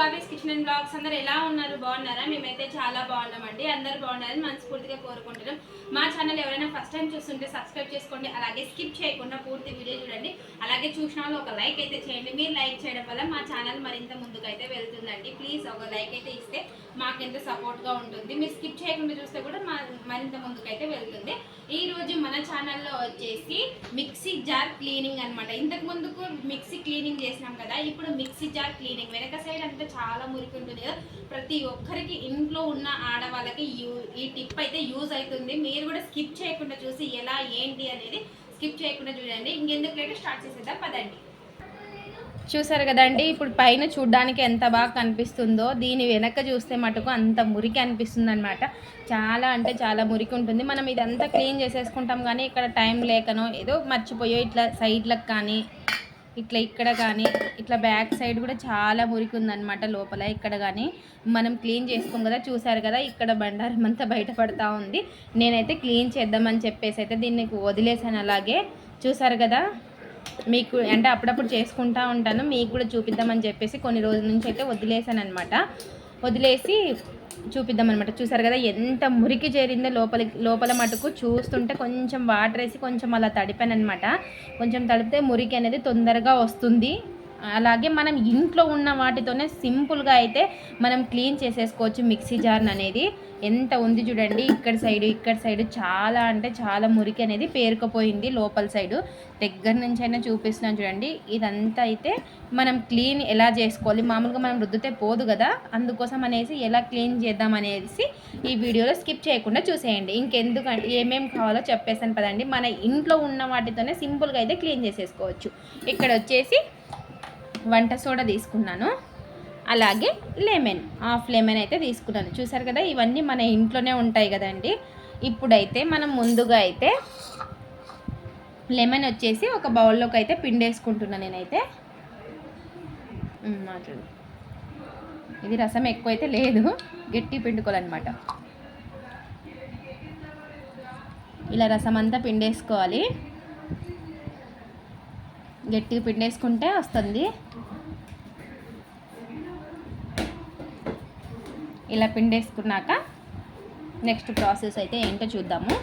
Welcome Kavya's kitchen and blogs అందరు ఎలా ఉన్నారు? బాగున్నారా? మేమైతే చాలా బాగున్నామండి. అందరు బాగున్నారని మనస్ఫూర్తిగా కోరుకుంటున్నాం. మా ఛానల్ ఎవరైనా ఫస్ట్ టైం చూస్తుంటే సబ్స్క్రైబ్ చేసుకోండి. అలాగే స్కిప్ చేయకుండా పూర్తి వీడియో చూడండి. అలాగే చూసిన వాళ్ళు ఒక లైక్ అయితే చేయండి. మీరు లైక్ చేయడం వల్ల మా ఛానల్ మరింత ముందుకైతే వెళ్తుందండి. ప్లీజ్ ఒక లైక్ అయితే ఇస్తే మాకెంత సపోర్ట్గా ఉంటుంది. మీరు స్కిప్ చేయకుండా చూస్తే కూడా మా మరింత ముందుకైతే వెళ్తుంది. ఈరోజు మన ఛానల్లో వచ్చేసి మిక్సీ జార్ క్లీనింగ్ అనమాట ఇంతకు ముందుకు మిక్సీ క్లీనింగ్ చేసినాం కదా ఇప్పుడు మిక్సీ జార్ క్లీనింగ్ వెనక సైడ్ అంతా చాలా మురికి ఉంటుంది కదా. ప్రతి ఒక్కరికి ఇంట్లో ఉన్న ఆడవాళ్ళకి యూ ఈ టిప్ అయితే యూజ్ అవుతుంది. మీరు కూడా స్కిప్ చేయకుండా చూసి ఎలా ఏంటి అనేది స్కిప్ చేయకుండా చూడండి. ఇంకెందుకు లేట్ స్టార్ట్ చేసేద్దాం పదండి. చూసారు కదండి ఇప్పుడు పైన చూడడానికి ఎంత బాగా కనిపిస్తుందో దీని వెనక చూస్తే మటుకు అంత మురికి అనిపిస్తుంది అనమాట చాలా అంటే చాలా మురికి ఉంటుంది. మనం ఇదంతా క్లీన్ చేసేసుకుంటాం కానీ ఇక్కడ టైం లేకనో ఏదో మర్చిపోయో ఇట్లా సైడ్లకు కానీ ఇట్లా ఇక్కడ కానీ ఇట్లా బ్యాక్ సైడ్ కూడా చాలా మురికి ఉందన్నమాట లోపల. ఇక్కడ కానీ మనం క్లీన్ చేసుకోం కదా చూసారు కదా ఇక్కడ బండారం అంతా బయటపడతా ఉంది. నేనైతే క్లీన్ చేద్దామని చెప్పేసి అయితే దీన్ని వదిలేసాను అలాగే. చూసారు కదా మీకు అంటే అప్పుడప్పుడు చేసుకుంటా ఉంటాను మీకు కూడా చూపిద్దామని చెప్పేసి కొన్ని రోజుల నుంచి అయితే వదిలేసాను అనమాట వదిలేసి చూపిద్దామన్నమాట. చూసారు కదా ఎంత మురికి చేరిందో లోపలి లోపల మటుకు చూస్తుంటే కొంచెం వాటర్ వేసి కొంచెం అలా తడిపాను అనమాట కొంచెం తడిపితే మురికి అనేది తొందరగా వస్తుంది. అలాగే మనం ఇంట్లో ఉన్న వాటితోనే సింపుల్గా అయితే మనం క్లీన్ చేసేసుకోవచ్చు మిక్సీ జార్ అనేది. ఎంత ఉంది చూడండి ఇక్కడ సైడు ఇక్కడ సైడు చాలా అంటే చాలా మురికి అనేది పేరుకుపోయింది లోపల సైడు. దగ్గర నుంచి అయినా చూపిస్తున్నాను చూడండి ఇదంతా అయితే మనం క్లీన్ ఎలా చేసుకోవాలి? మామూలుగా మనం రుద్దితే పోదు కదా అందుకోసం అనేసి ఎలా క్లీన్ చేద్దాం అనేసి ఈ వీడియోలో స్కిప్ చేయకుండా చూసేయండి. ఇంకెందుకంటే ఏమేమి కావాలో చెప్పేసాను పదండి. మన ఇంట్లో ఉన్న వాటితోనే సింపుల్గా అయితే క్లీన్ చేసేసుకోవచ్చు. ఇక్కడ వచ్చేసి వంట సోడా తీసుకున్నాను. అలాగే లెమన్ హాఫ్ లెమన్ అయితే తీసుకున్నాను. చూసారు కదా ఇవన్నీ మన ఇంట్లోనే ఉంటాయి కదండి. ఇప్పుడైతే మనం ముందుగా అయితే లెమన్ వచ్చేసి ఒక బౌల్లోకి అయితే పిండేసుకుంటున్నాను నేనైతే. మాట్లాడు ఇది రసం ఎక్కువైతే లేదు గట్టి పిండుకోవాలన్నమాట. ఇలా రసం అంతా పిండేసుకోవాలి. గట్టిగా పిండేసుకుంటే వస్తుంది. ఇలా పిండేసుకున్నాక నెక్స్ట్ ప్రాసెస్ అయితే ఏంటో చూద్దాము.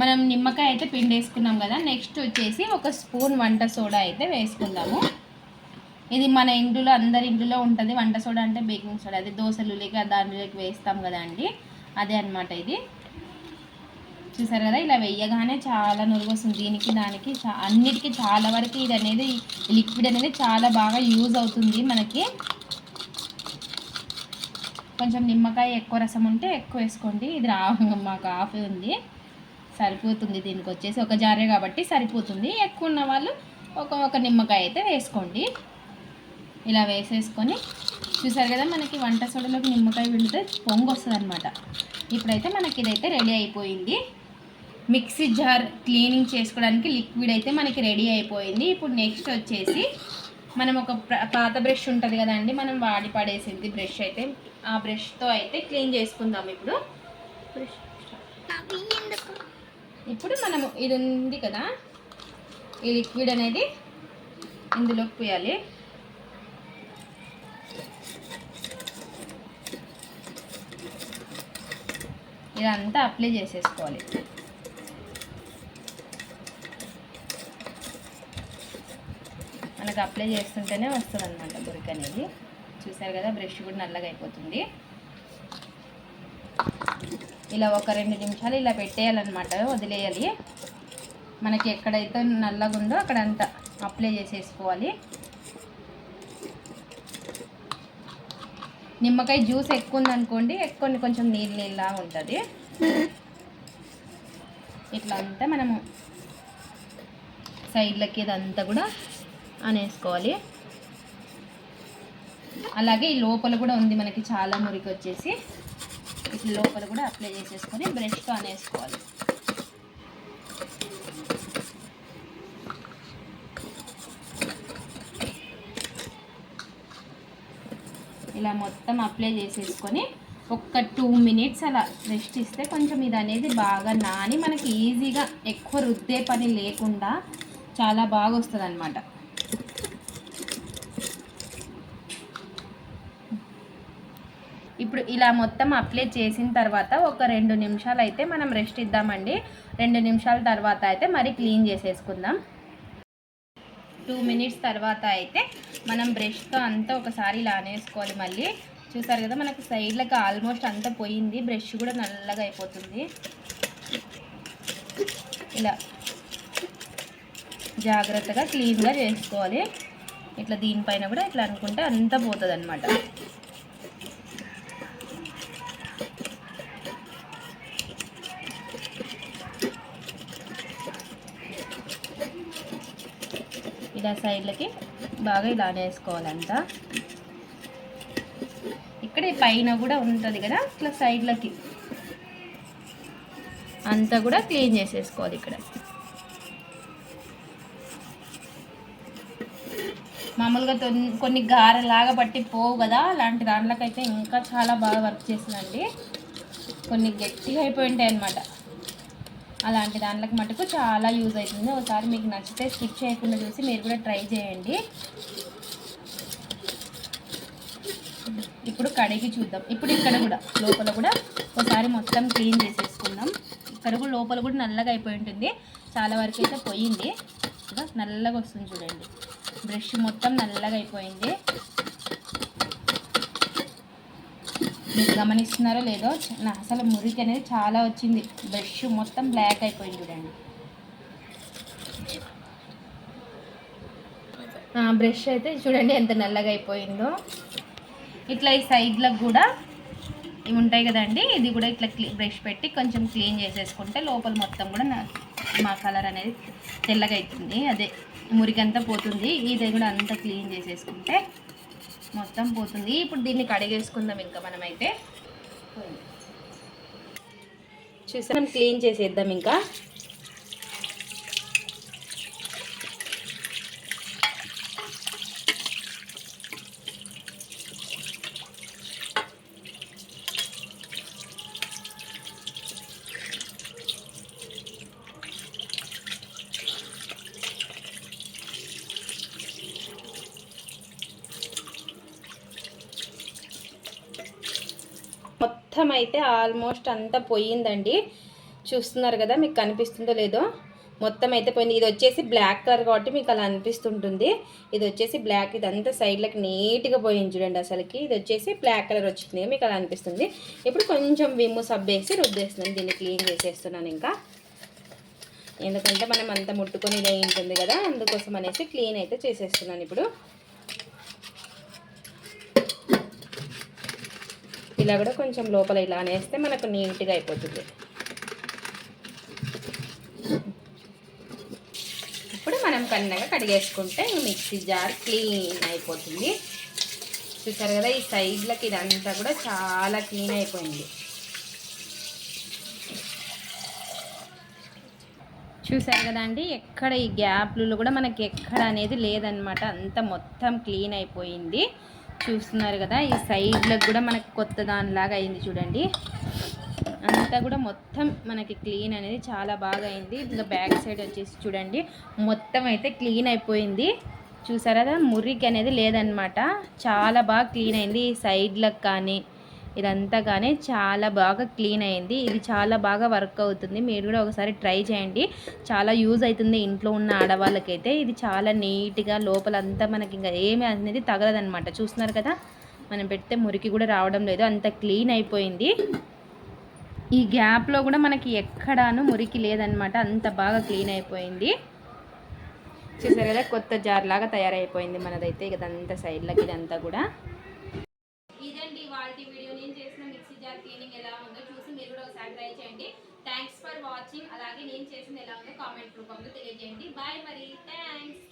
మనం నిమ్మకాయ అయితే పిండేసుకున్నాం కదా నెక్స్ట్ వచ్చేసి ఒక స్పూన్ వంట సోడా అయితే వేసుకుందాము. ఇది మన ఇంట్లో అందరి ఇంట్లో ఉంటుంది. వంట సోడా అంటే బేకింగ్ సోడా. అది దోశలు లేక దానిలోకి వేస్తాం కదా అండి. అదే అనమాట ఇది. చూసారు కదా ఇలా వెయ్యగానే చాలా నురుగు వస్తుంది. దీనికి దానికి అన్నిటికీ చాలా వరకు ఇది అనేది లిక్విడ్ అనేది చాలా బాగా యూజ్ అవుతుంది మనకి. కొంచెం నిమ్మకాయ ఎక్కువ రసం ఉంటే ఎక్కువ వేసుకోండి. ఇది రా మాకు ఆఫ్ ఉంది. సరిపోతుంది దీనికి వచ్చేసి ఒక జారే కాబట్టి సరిపోతుంది. ఎక్కువ ఉన్న వాళ్ళు ఒక ఒక నిమ్మకాయ అయితే వేసుకోండి. ఇలా వేసేసుకొని చూసారు కదా మనకి వంట సోడలోకి నిమ్మకాయ పిండితే పొంగు వస్తుంది అనమాట ఇప్పుడైతే మనకి ఇదైతే రెడీ అయిపోయింది. మిక్సీ జార్ క్లీనింగ్ చేసుకోవడానికి లిక్విడ్ అయితే మనకి రెడీ అయిపోయింది. ఇప్పుడు నెక్స్ట్ వచ్చేసి మనం ఒక పాత బ్రష్ ఉంటుంది కదండి మనం వాడి పడేసింది బ్రష్ అయితే. ఆ బ్రష్తో అయితే క్లీన్ చేసుకుందాం ఇప్పుడు. బ్రష్ ఇప్పుడు మనము ఇది ఉంది కదా ఈ లిక్విడ్ అనేది ఇందులోకి పోయాలి. ఇదంతా అప్లై చేసేసుకోవాలి. మనకు అప్లై చేస్తుంటేనే వస్తుంది అనమాట మురికి అనేది. చూసారు కదా బ్రష్ కూడా నల్లగా అయిపోతుంది. ఇలా ఒక రెండు నిమిషాలు ఇలా పెట్టేయాలన్నమాట వదిలేయాలి. మనకి ఎక్కడైతే నల్లగా ఉందో అక్కడ అంతా అప్లై చేసేసుకోవాలి. నిమ్మకాయ జ్యూస్ ఎక్కువ ఉందనుకోండి ఎక్కువ కొంచెం నీళ్ళు నీళ్ళలా ఉంటుంది. ఇట్లా అంతా మనము సైడ్లకి ఇదంతా కూడా అనేసుకోవాలి. అలాగే ఈ లోపల కూడా ఉంది మనకి చాలా మురికి వచ్చేసి. ఇట్లా లోపల కూడా అప్లై చేసేసుకొని బ్రష్తో అనేసుకోవాలి. ఇలా మొత్తం అప్లై చేసేసుకొని ఒక్క టూ మినిట్స్ అలా రెస్ట్ ఇస్తే కొంచెం ఇది అనేది బాగా నాని మనకి ఈజీగా ఎక్కువ రుద్దే పని లేకుండా చాలా బాగా వస్తుంది ఇప్పుడు ఇలా మొత్తం అప్లై చేసిన తర్వాత ఒక రెండు నిమిషాలు అయితే మనం రెస్ట్ ఇద్దామండి. రెండు నిమిషాల తర్వాత అయితే మరి క్లీన్ చేసేసుకుందాం. టూ మినిట్స్ తర్వాత అయితే మనం బ్రష్తో అంతా ఒకసారి ఇలా అనేసుకోవాలి మళ్ళీ. చూసారు కదా మనకు సైడ్లకు ఆల్మోస్ట్ అంతా పోయింది. బ్రష్ కూడా నల్లగా అయిపోతుంది. ఇలా జాగ్రత్తగా క్లీన్గా చేసుకోవాలి. ఇట్లా దీనిపైన కూడా ఇట్లా అనుకుంటే అంతా పోతుంది అనమాట ఇలా సైడ్లకి బాగా ఇలా వేసుకోవాలంతా ఇక్కడ పైన కూడా ఉంటుంది కదా ఇట్లా సైడ్లకి. అంతా కూడా క్లీన్ చేసేసుకోవాలి ఇక్కడ. మామూలుగా కొన్ని గారెలాగా పట్టి పోవు కదా అలాంటి దాంట్లోకైతే ఇంకా చాలా బాగా వర్క్ చేసిందండి కొన్ని గట్టిగా అయిపోయి ఉంటాయి అనమాట అలాంటి దాంట్లోకి మటుకు చాలా యూజ్ అవుతుంది. ఒకసారి మీకు నచ్చితే స్కిప్ చేయకుండా చూసి మీరు కూడా ట్రై చేయండి. ఇప్పుడు కడిగి చూద్దాం. ఇప్పుడు ఇక్కడ కూడా లోపల కూడా ఒకసారి మొత్తం క్లీన్ చేసేసుకుందాం. ఇక్కడ కూడా లోపల కూడా నల్లగా అయిపోయి ఉంటుంది. చాలా వరకు అయితే పోయింది. నల్లగా వస్తుంది చూడండి. బ్రష్ మొత్తం నల్లగా అయిపోయింది. మీరు గమనిస్తున్నారో లేదో నా అసలు మురికి అనేది చాలా వచ్చింది. బ్రష్ మొత్తం బ్లాక్ అయిపోయింది చూడండి. బ్రష్ అయితే చూడండి ఎంత నల్లగా అయిపోయిందో. ఇట్లా ఈ సైడ్లకు కూడా ఇవి ఉంటాయి కదండి ఇది కూడా ఇట్లా బ్రష్ పెట్టి కొంచెం క్లీన్ చేసేసుకుంటే లోపల మొత్తం కూడా మా కలర్ అనేది తెల్లగా అవుతుంది అదే మురికంతా పోతుంది. ఇది కూడా అంతా క్లీన్ చేసేసుకుంటే మొత్తం పోతుంది. ఇప్పుడు దీన్ని కడిగేసుకుందాం ఇంకా మనమైతే. చూసాం క్లీన్ చేసేద్దాం ఇంకా. మొత్తం అయితే ఆల్మోస్ట్ అంతా పోయిందండి. చూస్తున్నారు కదా మీకు కనిపిస్తుందో లేదో? మొత్తం అయితే పోయింది. ఇది వచ్చేసి బ్లాక్ కలర్ కాబట్టి మీకు అలా అనిపిస్తుంటుంది. ఇది వచ్చేసి బ్లాక్. ఇదంతా సైడ్లకి నీట్గా పోయింది చూడండి అసలుకి. ఇది వచ్చేసి బ్లాక్ కలర్ వచ్చింది. మీకు అలా అనిపిస్తుంది. ఇప్పుడు కొంచెం విమ్ము సబ్బేసి వేసి రుద్దేస్తున్నాను. దీన్ని క్లీన్ చేసేస్తున్నాను ఇంకా. ఎందుకంటే మనం అంత ముట్టుకొని ఉంటుంది కదా అందుకోసం అనేసి క్లీన్ అయితే చేసేస్తున్నాను ఇప్పుడు. ఇలా కూడా కొంచెం లోపల ఇలా అనేస్తే మనకు నీట్గా అయిపోతుంది. ఇప్పుడు మనం కన్నగా కడిగేసుకుంటే మిక్సీ జార్ క్లీన్ అయిపోతుంది. చూసారు కదా ఈ సైడ్లకి ఇదంతా కూడా చాలా క్లీన్ అయిపోయింది. చూసారు అండి ఎక్కడ ఈ గ్యాప్లు కూడా మనకి ఎక్కడ అనేది లేదనమాట అంత మొత్తం క్లీన్ అయిపోయింది. చూస్తున్నారు కదా ఈ సైడ్లకు కూడా మనకి కొత్త దానిలాగా అయింది చూడండి. అంతా కూడా మొత్తం మనకి క్లీన్ అనేది చాలా బాగా అయింది. ఇంకా బ్యాక్ సైడ్ వచ్చేసి చూడండి మొత్తం అయితే క్లీన్ అయిపోయింది. చూసారా కదా? మురికి అనేది లేదనమాట చాలా బాగా క్లీన్ అయింది ఈ సైడ్లకు కానీ. ఇదంతా కానీ చాలా బాగా క్లీన్ అయింది. ఇది చాలా బాగా వర్క్ అవుతుంది. మీరు కూడా ఒకసారి ట్రై చేయండి. చాలా యూజ్ అవుతుంది ఇంట్లో ఉన్న ఆడవాళ్ళకైతే. ఇది చాలా నీట్గా లోపలంతా మనకి ఇంకా ఏమి అనేది తగలదనమాట చూస్తున్నారు కదా? మనం పెడితే మురికి కూడా రావడం లేదు. అంత క్లీన్ అయిపోయింది. ఈ గ్యాప్లో కూడా మనకి ఎక్కడాను మురికి లేదనమాట అంత బాగా క్లీన్ అయిపోయింది. చూసారు కదా? కొత్త జార్ లాగా తయారైపోయింది మనదైతే. ఇదంతా సైడ్లకి ఇదంతా కూడా ఇదండి వాళ్ళ వీడియో నేను చేసిన మిక్సీ జార్ క్లీనింగ్ ఎలా ఉందో చూసి మీరు కూడా ఒకసారి ట్రై చేయండి థ్యాంక్స్ ఫర్ వాచింగ్ అలాగే నేను చేసింది ఎలా ఉందో కామెంట్ రూపంలో తెలియజేయండి. బాయ్ మరి. థ్యాంక్స్